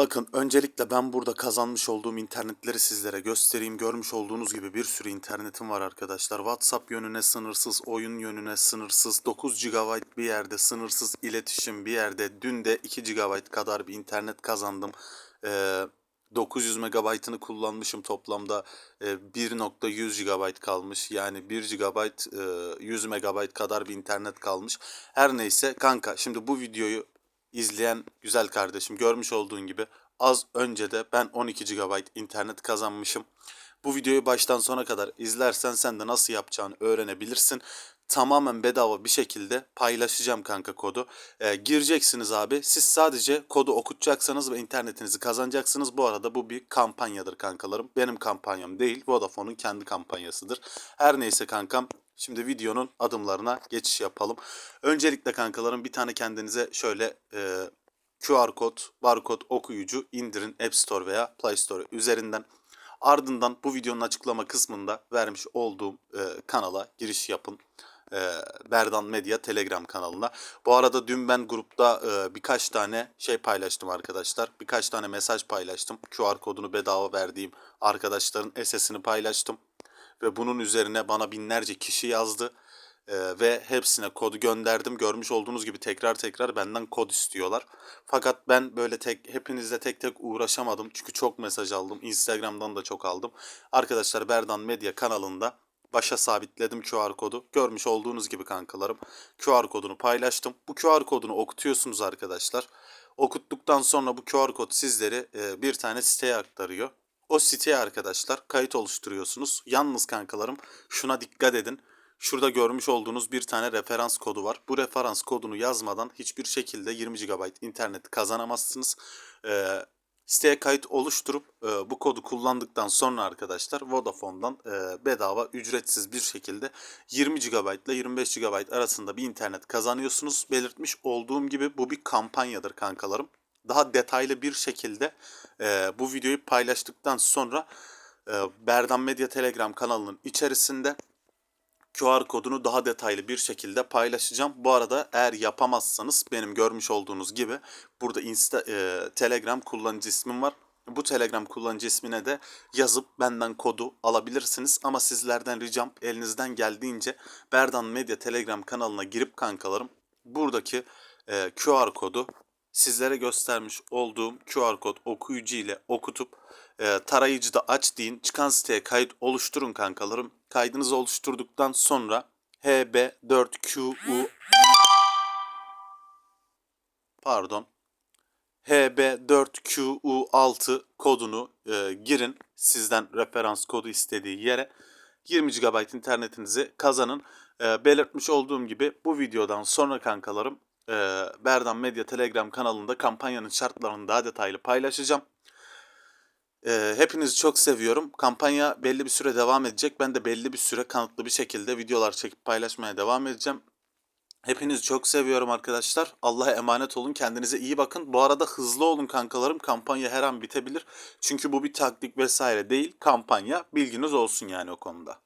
Bakın öncelikle ben burada kazanmış olduğum internetleri sizlere göstereyim. Görmüş olduğunuz gibi bir sürü internetim var arkadaşlar. WhatsApp yönüne sınırsız, oyun yönüne sınırsız, 9 GB bir yerde sınırsız iletişim bir yerde. Dün de 2 GB kadar bir internet kazandım. Ee, 900 megabaytını kullanmışım toplamda e, 1.100 GB kalmış. Yani 1 GB e, 100 megabayt kadar bir internet kalmış. Her neyse kanka şimdi bu videoyu izleyen güzel kardeşim görmüş olduğun gibi az önce de ben 12 GB internet kazanmışım. Bu videoyu baştan sona kadar izlersen sen de nasıl yapacağını öğrenebilirsin. Tamamen bedava bir şekilde paylaşacağım kanka kodu. Ee, gireceksiniz abi. Siz sadece kodu okutacaksanız ve internetinizi kazanacaksınız. Bu arada bu bir kampanyadır kankalarım. Benim kampanyam değil. Vodafone'un kendi kampanyasıdır. Her neyse kankam Şimdi videonun adımlarına geçiş yapalım. Öncelikle kankalarım bir tane kendinize şöyle e, QR kod, barkod okuyucu indirin App Store veya Play Store üzerinden. Ardından bu videonun açıklama kısmında vermiş olduğum e, kanala giriş yapın. E, Berdan Medya Telegram kanalına. Bu arada dün ben grupta e, birkaç tane şey paylaştım arkadaşlar. Birkaç tane mesaj paylaştım. QR kodunu bedava verdiğim arkadaşların SS'ini paylaştım ve bunun üzerine bana binlerce kişi yazdı Ee, ve hepsine kodu gönderdim. Görmüş olduğunuz gibi tekrar tekrar benden kod istiyorlar. Fakat ben böyle tek hepinizle tek tek uğraşamadım çünkü çok mesaj aldım. Instagram'dan da çok aldım. Arkadaşlar Berdan Medya kanalında başa sabitledim QR kodu. Görmüş olduğunuz gibi kankalarım QR kodunu paylaştım. Bu QR kodunu okutuyorsunuz arkadaşlar. Okuttuktan sonra bu QR kod sizleri e, bir tane siteye aktarıyor. O siteye arkadaşlar kayıt oluşturuyorsunuz. Yalnız kankalarım şuna dikkat edin. Şurada görmüş olduğunuz bir tane referans kodu var. Bu referans kodunu yazmadan hiçbir şekilde 20 GB internet kazanamazsınız. Ee, siteye kayıt oluşturup e, bu kodu kullandıktan sonra arkadaşlar Vodafone'dan e, bedava ücretsiz bir şekilde 20 GB ile 25 GB arasında bir internet kazanıyorsunuz. Belirtmiş olduğum gibi bu bir kampanyadır kankalarım daha detaylı bir şekilde e, bu videoyu paylaştıktan sonra e, Berdan Medya Telegram kanalının içerisinde QR kodunu daha detaylı bir şekilde paylaşacağım. Bu arada eğer yapamazsanız benim görmüş olduğunuz gibi burada Insta, e, Telegram kullanıcı ismim var. Bu Telegram kullanıcı ismine de yazıp benden kodu alabilirsiniz. Ama sizlerden ricam elinizden geldiğince Berdan Medya Telegram kanalına girip kankalarım buradaki e, QR kodu sizlere göstermiş olduğum QR kod okuyucu ile okutup e, tarayıcıda aç deyin. Çıkan siteye kayıt oluşturun kankalarım. Kaydınızı oluşturduktan sonra HB4QU pardon HB4QU6 kodunu e, girin. Sizden referans kodu istediği yere 20 GB internetinizi kazanın. E, belirtmiş olduğum gibi bu videodan sonra kankalarım e, Berdan Medya Telegram kanalında kampanyanın şartlarını daha detaylı paylaşacağım. E, hepinizi çok seviyorum. Kampanya belli bir süre devam edecek. Ben de belli bir süre kanıtlı bir şekilde videolar çekip paylaşmaya devam edeceğim. Hepinizi çok seviyorum arkadaşlar. Allah'a emanet olun. Kendinize iyi bakın. Bu arada hızlı olun kankalarım. Kampanya her an bitebilir. Çünkü bu bir taktik vesaire değil. Kampanya. Bilginiz olsun yani o konuda.